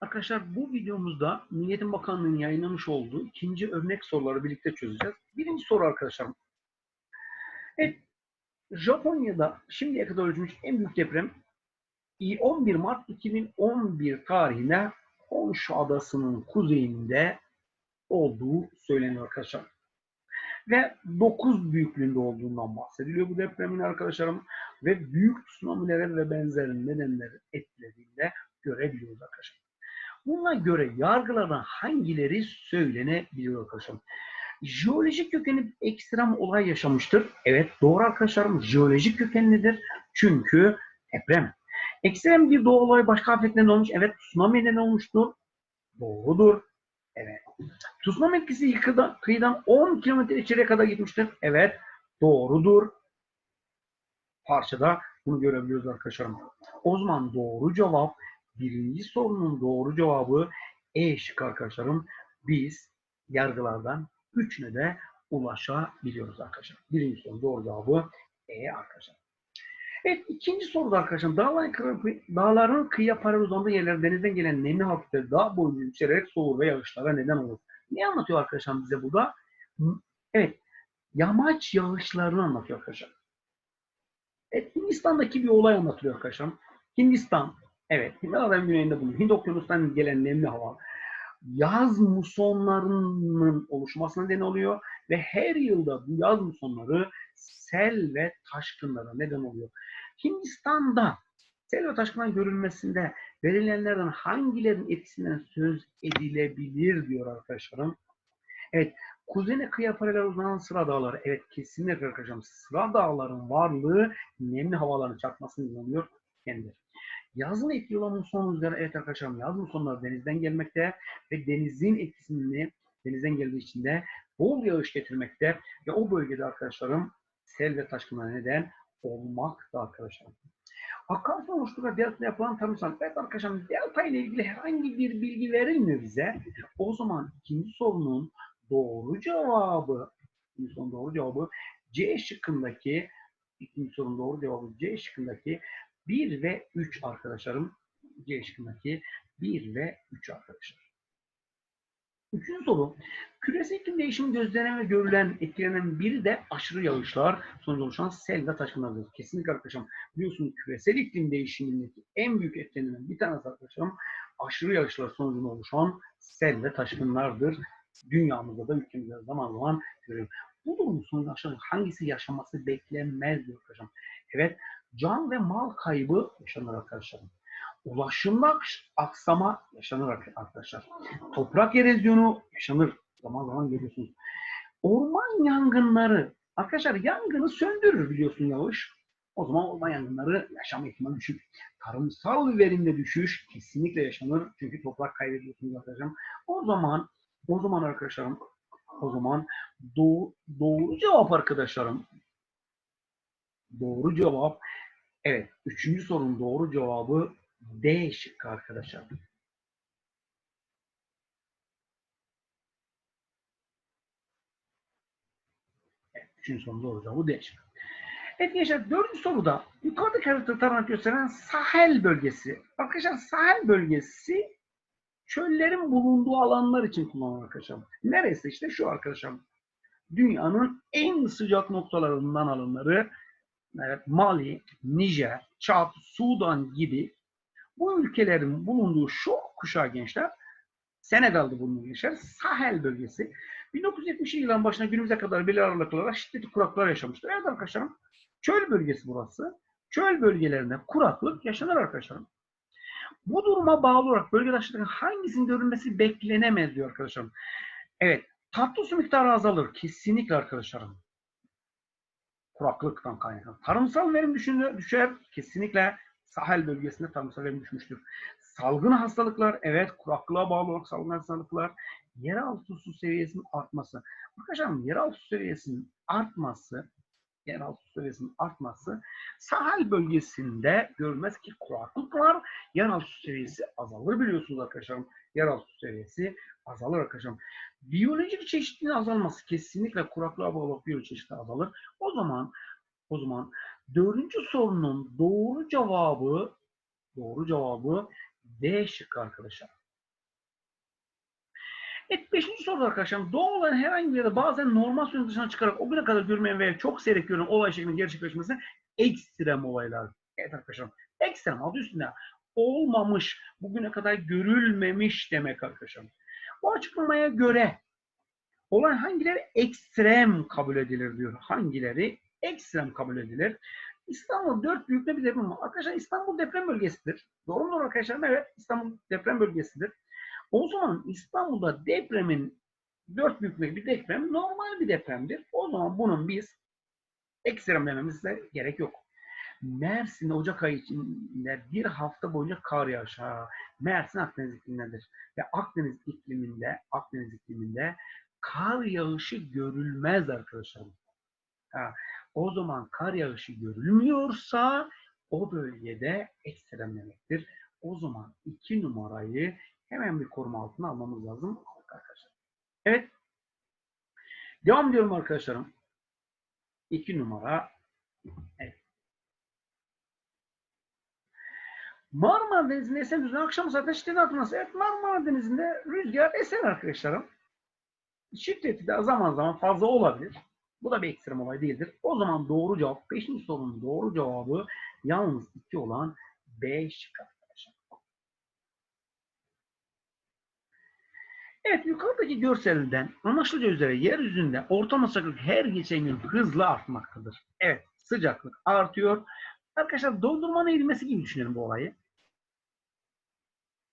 Arkadaşlar bu videomuzda Milliyetin Bakanlığı'nın yayınlamış olduğu ikinci örnek soruları birlikte çözeceğiz. Birinci soru arkadaşlarım. Evet, Japonya'da şimdiye kadar ölçülmüş en büyük deprem 11 Mart 2011 tarihinde Honshu Adası'nın kuzeyinde olduğu söyleniyor arkadaşlar. Ve 9 büyüklüğünde olduğundan bahsediliyor bu depremin arkadaşlarım. Ve büyük tsunamilere ve benzeri nedenleri etkilediğinde görebiliyoruz arkadaşlar. Buna göre yargılardan hangileri söylenebiliyor arkadaşlar? Jeolojik kökeni ekstrem olay yaşamıştır. Evet doğru arkadaşlarım jeolojik kökenlidir. Çünkü deprem. Ekstrem bir doğal olay başka afetten olmuş. Evet tsunami neden olmuştur. Doğrudur. Evet. Tsunami etkisi yıkıdan, kıyıdan 10 kilometre içeriye kadar gitmiştir. Evet. Doğrudur. Parçada bunu görebiliyoruz arkadaşlarım. O zaman doğru cevap birinci sorunun doğru cevabı E şık arkadaşlarım. Biz yargılardan üçüne de ulaşabiliyoruz arkadaşlar. Birinci sorunun doğru cevabı E arkadaşlar. Evet ikinci soruda arkadaşlar dağların, dağların kıyıya paralel uzandığı yerler denizden gelen nemli hafifleri dağ boyunca yükselerek soğur ve yağışlara neden olur. Ne anlatıyor arkadaşlar bize burada? Evet yamaç yağışlarını anlatıyor arkadaşlar. Evet Hindistan'daki bir olay anlatılıyor arkadaşlar. Hindistan Evet, Himalayan güneyinde bulunuyor. Hint okyanustan gelen nemli hava yaz musonlarının oluşmasına neden oluyor ve her yılda bu yaz musonları sel ve taşkınlara neden oluyor. Hindistan'da sel ve taşkınların görülmesinde verilenlerden hangilerinin etkisinden söz edilebilir diyor arkadaşlarım. Evet, kuzeyine kıyıya paralel uzanan sıra dağları. Evet, kesinlikle arkadaşlarım. Sıra dağların varlığı nemli havaların çarpmasını oluyor kendileri. Yazın etkili olan muson rüzgarı, evet arkadaşlar yaz musonları denizden gelmekte ve denizin etkisini denizden geldiği için de bol yağış getirmekte ve o bölgede arkadaşlarım sel ve taşkınlara neden olmakta arkadaşlar. Akarsu oluşturma delta yapılan tarımsal. Evet arkadaşlar delta ile ilgili herhangi bir bilgi verilmiyor bize. O zaman ikinci sorunun doğru cevabı ikinci sorunun doğru cevabı C şıkkındaki ikinci sorunun doğru cevabı C şıkkındaki 1 ve 3 arkadaşlarım. C şıkkındaki 1 ve 3 arkadaşlar. Üçüncü soru. Küresel iklim değişimi gözlenen ve görülen etkilenen biri de aşırı yağışlar sonucu oluşan sel ve taşkınlardır. Kesinlikle arkadaşım. Biliyorsunuz küresel iklim değişimindeki en büyük etkilenen bir tanesi arkadaşım aşırı yağışlar sonucunda oluşan sel ve taşkınlardır. Dünyamızda da ülkemizde de zaman zaman görüyoruz. Bu durumun sonucu aşağı hangisi yaşaması beklenmez diyor. Evet can ve mal kaybı yaşanır arkadaşlarım. Ulaşımda aksama yaşanır arkadaşlar. Toprak erozyonu yaşanır. Zaman zaman görüyorsunuz. Orman yangınları. Arkadaşlar yangını söndürür biliyorsun yağış. O zaman orman yangınları yaşama ihtimali düşük. Tarımsal verimde düşüş kesinlikle yaşanır. Çünkü toprak kaybediyorsunuz arkadaşlar. O zaman o zaman arkadaşlarım o zaman doğru, doğru cevap arkadaşlarım. Doğru cevap Evet. Üçüncü sorunun doğru cevabı D şıkkı arkadaşlar. Evet. Üçüncü sorunun doğru cevabı D şıkkı. Evet gençler dördüncü soruda yukarıdaki haritada taranak gösteren Sahel bölgesi. Arkadaşlar Sahel bölgesi çöllerin bulunduğu alanlar için kullanılır arkadaşlar. Neresi işte şu arkadaşlar. Dünyanın en sıcak noktalarından alınları Evet, Mali, Nijer, Çad, Sudan gibi bu ülkelerin bulunduğu şu kuşağı gençler Senegal'da bulunan gençler Sahel bölgesi 1970 yılların başına günümüze kadar belirli aralıklarla şiddetli kuraklıklar yaşamıştır. Evet arkadaşlarım çöl bölgesi burası. Çöl bölgelerinde kuraklık yaşanır arkadaşlarım. Bu duruma bağlı olarak bölge taşlarının hangisinin görülmesi beklenemez diyor arkadaşlarım. Evet tatlı su miktarı azalır. Kesinlikle arkadaşlarım kuraklıktan kaynaklı. Tarımsal verim düşer. Kesinlikle Sahel bölgesinde tarımsal verim düşmüştür. Salgın hastalıklar, evet kuraklığa bağlı olarak salgın hastalıklar, yeraltı su seviyesinin artması. Arkadaşlar yeraltı su seviyesinin artması, yeraltı seviyesinin artması Sahel bölgesinde görülmez ki kuraklık var. Yeraltı su seviyesi azalır biliyorsunuz arkadaşlarım. Yeraltı su seviyesi azalır arkadaşlarım. Biyolojik çeşitliliğin azalması kesinlikle kuraklığa bağlı biyolojik çeşitliliği azalır. O zaman o zaman dördüncü sorunun doğru cevabı doğru cevabı D şıkkı arkadaşlar. Evet beşinci soru arkadaşlar. Doğal olan herhangi bir yerde bazen normal suyun dışına çıkarak o güne kadar görmeyen veya çok seyrek görülen olay şeklinde gerçekleşmesi ekstrem olaylar. Evet arkadaşlar. Ekstrem adı üstünde. Olmamış, bugüne kadar görülmemiş demek arkadaşlar. Bu açıklamaya göre olan hangileri ekstrem kabul edilir diyor. Hangileri ekstrem kabul edilir? İstanbul dört büyüklüğünde bir deprem var. Arkadaşlar İstanbul deprem bölgesidir. Doğru mu arkadaşlar? Evet İstanbul deprem bölgesidir. O zaman İstanbul'da depremin dört büyüklüğünde bir deprem normal bir depremdir. O zaman bunun biz ekstrem dememize gerek yok. Mersin Ocak ayı içinde bir hafta boyunca kar yağış. Ha, Mersin Akdeniz iklimindedir. Ve Akdeniz ikliminde, Akdeniz ikliminde kar yağışı görülmez arkadaşlar. Ha, o zaman kar yağışı görülmüyorsa o bölgede ekstrem demektir. O zaman iki numarayı hemen bir koruma altına almamız lazım arkadaşlar. Evet. Devam ediyorum arkadaşlarım. İki numara. Evet. Marmara Denizi'nde esen rüzgar akşam zaten şiddeti artması. Evet Marmara Denizi'nde rüzgar esen arkadaşlarım. Şiddeti de zaman zaman fazla olabilir. Bu da bir ekstrem olay değildir. O zaman doğru cevap, 5. sorunun doğru cevabı yalnız 2 olan B şıkkı arkadaşlar. Evet yukarıdaki görselden anlaşılacağı üzere yeryüzünde ortalama sıcaklık her geçen gün hızla artmaktadır. Evet sıcaklık artıyor. Arkadaşlar dondurmanın erimesi gibi düşünelim bu olayı.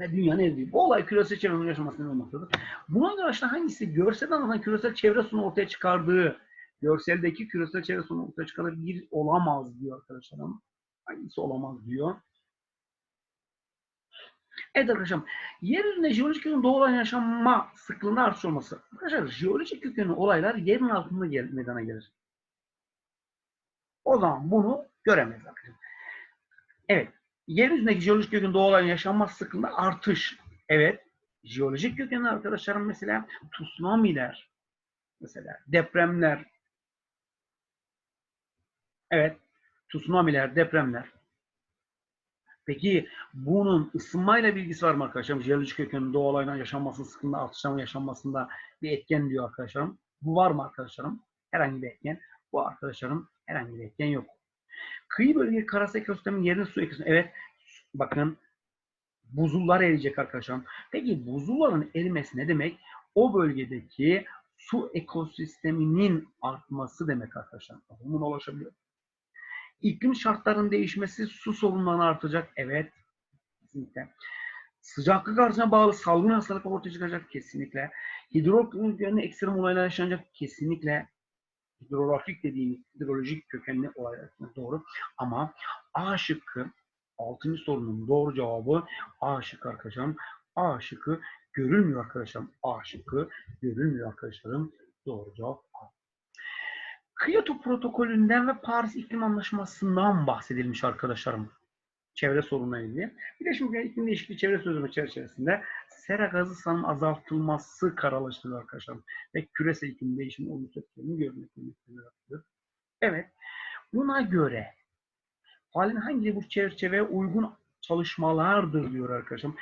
Ve dünyanın eridiği. Bu olay küresel çevrenin yaşamasının olmaktadır. Buna göre işte hangisi görselden anlatan küresel çevre sunu ortaya çıkardığı görseldeki küresel çevre sonu ortaya çıkardığı bir olamaz diyor arkadaşlarım. Hangisi olamaz diyor. Evet arkadaşlar, yeryüzünde jeolojik kökenin doğal yaşanma sıklığında artış olması. Arkadaşlar, jeolojik kökenin olaylar yerin altında gel meydana gelir. O zaman bunu göremeyiz arkadaşlar. Evet, yeryüzündeki jeolojik kökenin doğal yaşanma sıklığında artış. Evet, jeolojik kökenin arkadaşlarım mesela tsunamiler, mesela depremler, evet, tsunamiler, depremler. Peki bunun ısınmayla bilgisi var mı arkadaşlarım? Jeolojik kökenin doğal olaydan yaşanması, sıkıntı artışların yaşanmasında bir etken diyor arkadaşlarım. Bu var mı arkadaşlarım? Herhangi bir etken. Bu arkadaşlarım herhangi bir etken yok. Kıyı bölge karası ekosistemin yerine su ekosistemi. Evet bakın buzullar eriyecek arkadaşlarım. Peki buzulların erimesi ne demek? O bölgedeki su ekosisteminin artması demek arkadaşlar. Buna ulaşabiliyor. İklim şartlarının değişmesi su sorunlarını artacak. Evet. Kesinlikle. Sıcaklık artışına bağlı salgın hastalık ortaya çıkacak. Kesinlikle. Hidrolojik yönlü ekstrem olaylar yaşanacak. Kesinlikle. Hidrografik dediğimiz hidrolojik kökenli olaylar doğru. Ama A şıkkı 6. sorunun doğru cevabı A şıkkı arkadaşlarım. A şıkkı görülmüyor arkadaşlarım. A şıkkı görülmüyor arkadaşlarım. Doğru cevap A. Kyoto protokolünden ve Paris İklim Anlaşması'ndan bahsedilmiş arkadaşlarım. Çevre sorununa ilgili. Bir de şimdi iklim değişikliği çevre sözleşme çerçevesinde sera gazı salınımının azaltılması kararlaştırılıyor arkadaşlarım. Ve küresel iklim değişimi olumsuz etkilerini görmektedir. Evet. Buna göre halin hangi bu çerçeveye uygun çalışmalardır diyor arkadaşım.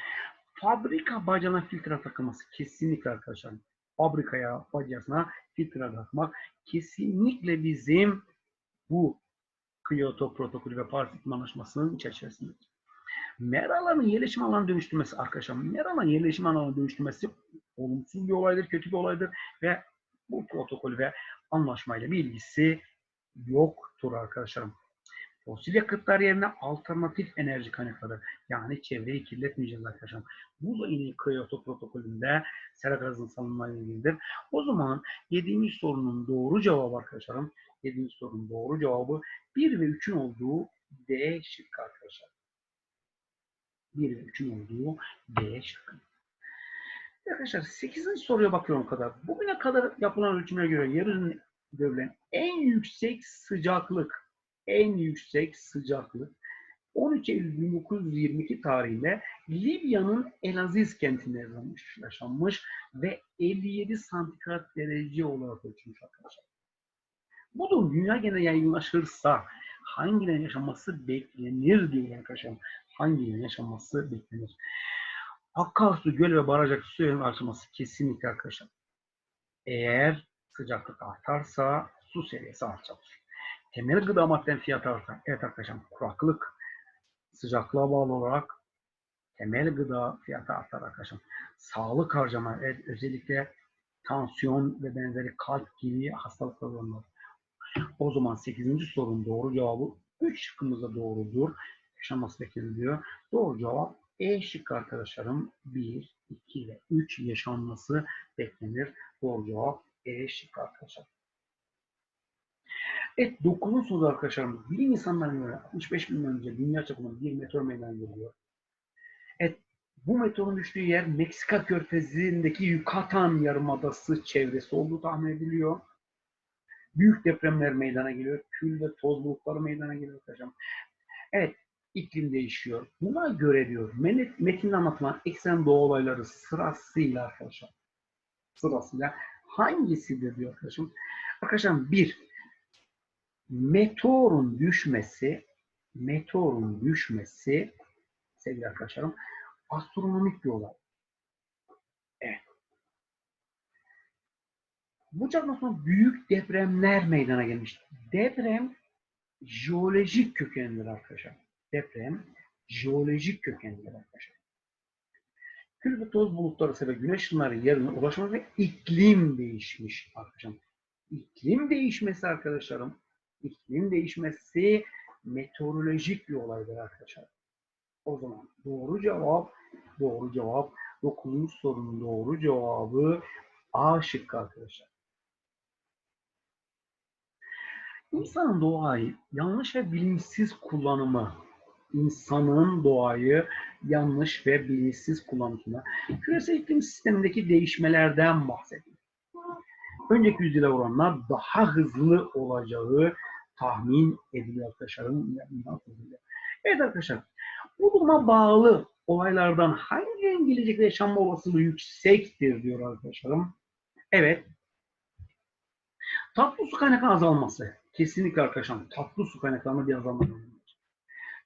Fabrika bacana filtre takılması kesinlikle arkadaşlarım. Fabrikaya, bacasına filtre takmak kesinlikle bizim bu Kyoto protokolü ve Paris İklim Anlaşması'nın çerçevesinde. Meraların yerleşim alanı dönüştürmesi arkadaşlar. Meraların yerleşim alanı dönüştürmesi olumsuz bir olaydır, kötü bir olaydır ve bu protokol ve anlaşmayla bir ilgisi yoktur arkadaşlarım. Fosil yakıtlar yerine alternatif enerji kaynakları yani çevreyi kirletmeyeceğiz arkadaşlar. Bu da yine Kyoto protokolünde sera gazının salınmayla ilgilidir. O zaman 7. sorunun doğru cevabı arkadaşlarım 7. sorunun doğru cevabı 1 ve 3'ün olduğu D şıkkı arkadaşlar. 1 ve 3'ün olduğu D şıkkı. Arkadaşlar 8. soruya bakıyorum kadar. Bugüne kadar yapılan ölçümlere göre yeryüzünde görülen en yüksek sıcaklık en yüksek sıcaklık 13 Eylül 1922 tarihinde Libya'nın Elaziz kentinde yaşanmış ve 57 santigrat derece olarak ölçülmüş arkadaşlar. Bu durum dünya genelinde yaygınlaşırsa hangilerinin yaşanması beklenir diyor arkadaşlar. Hangilerinin yaşanması beklenir? Akarsu, göl ve baraj suyun artması kesinlikle arkadaşlar. Eğer sıcaklık artarsa su seviyesi artacaktır. Temel gıda maddenin fiyatı artar. Evet arkadaşlar kuraklık sıcaklığa bağlı olarak temel gıda fiyatı artar arkadaşlar. Sağlık harcama evet, özellikle tansiyon ve benzeri kalp gibi hastalıklar olanlar. O zaman 8. sorunun doğru cevabı 3 şıkkımızda doğrudur. Yaşanması bekleniliyor. Doğru cevap E şıkkı arkadaşlarım. 1, 2 ve 3 yaşanması beklenir. Doğru cevap E şıkkı arkadaşlar. Evet 9. soru arkadaşlarım. Bilim insanlarına göre 65 bin yıl önce dünya çapında bir meteor meydana geliyor. Evet bu meteorun düştüğü yer Meksika körfezindeki Yucatan Yarımadası çevresi olduğu tahmin ediliyor. Büyük depremler meydana geliyor. Kül ve toz bulutları meydana geliyor arkadaşlar. Evet iklim değişiyor. Buna göre diyor met- metinde anlatılan eksen doğa olayları sırasıyla arkadaşlar sırasıyla hangisidir diyor arkadaşım. Arkadaşlar bir meteorun düşmesi meteorun düşmesi sevgili arkadaşlarım astronomik bir olay. Evet. Bu çarpmasında büyük depremler meydana gelmiş. Deprem jeolojik kökenlidir arkadaşlar. Deprem jeolojik kökenlidir arkadaşlar. Kül ve toz bulutları sebep güneş ışınları yerine ulaşması ve iklim değişmiş arkadaşlar. İklim değişmesi arkadaşlarım, iklim değişmesi meteorolojik bir olaydır arkadaşlar. O zaman doğru cevap, doğru cevap 9. sorunun doğru cevabı A şıkkı arkadaşlar. İnsanın doğayı yanlış ve bilinçsiz kullanımı, insanın doğayı yanlış ve bilinçsiz kullanımına küresel iklim sistemindeki değişmelerden bahsediyor. Önceki yüzyıla oranla daha hızlı olacağı tahmin ediliyor arkadaşlarım. Evet arkadaşlar, bu duruma bağlı olaylardan hangi gelecekte yaşanma olasılığı yüksektir diyor arkadaşlarım. Evet. Tatlı su kaynakları azalması. Kesinlikle arkadaşlar tatlı su kaynaklarında bir azalma görülüyor.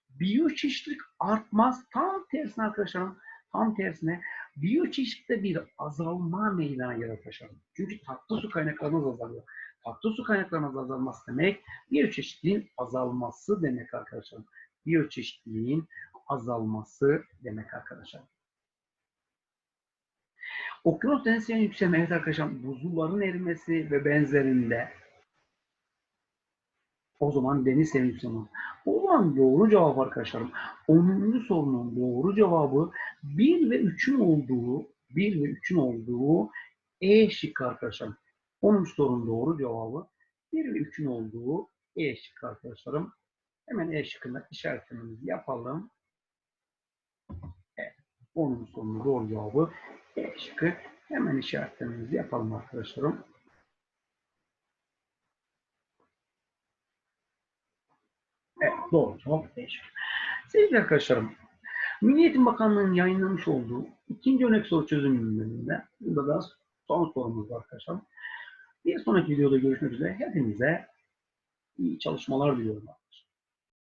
Biyoçeşitlilik artmaz. Tam tersine arkadaşlarım tam tersine biyoçeşitlikte bir azalma meydana gelir arkadaşlarım. Çünkü tatlı su kaynaklarımız azalıyor. Tatlı su kaynaklarımız azalması demek biyoçeşitliliğin azalması demek arkadaşlarım. Biyoçeşitliliğin azalması demek arkadaşlar. Okyanus densinin yükselme, evet arkadaşlar buzulların erimesi ve benzerinde o zaman deniz seviyesi. O zaman doğru cevap arkadaşlarım 10. sorunun doğru cevabı 1 ve 3'ün olduğu 1 ve 3'ün olduğu E şıkkı arkadaşlar. 10. sorunun doğru cevabı 1 ve 3'ün olduğu E şıkkı arkadaşlarım. Hemen E şıkkında işaretlememizi yapalım. Evet. 10. sorunun doğru cevabı E şıkkı. Hemen işaretlememizi yapalım arkadaşlarım. Evet, doğru cevap E şıkkı. Sevgili arkadaşlarım, Milli Eğitim Bakanlığı'nın yayınlamış olduğu ikinci örnek soru çözüm bölümünde, burada da son sorumuz var arkadaşlar. Bir sonraki videoda görüşmek üzere. Hepinize iyi çalışmalar diliyorum.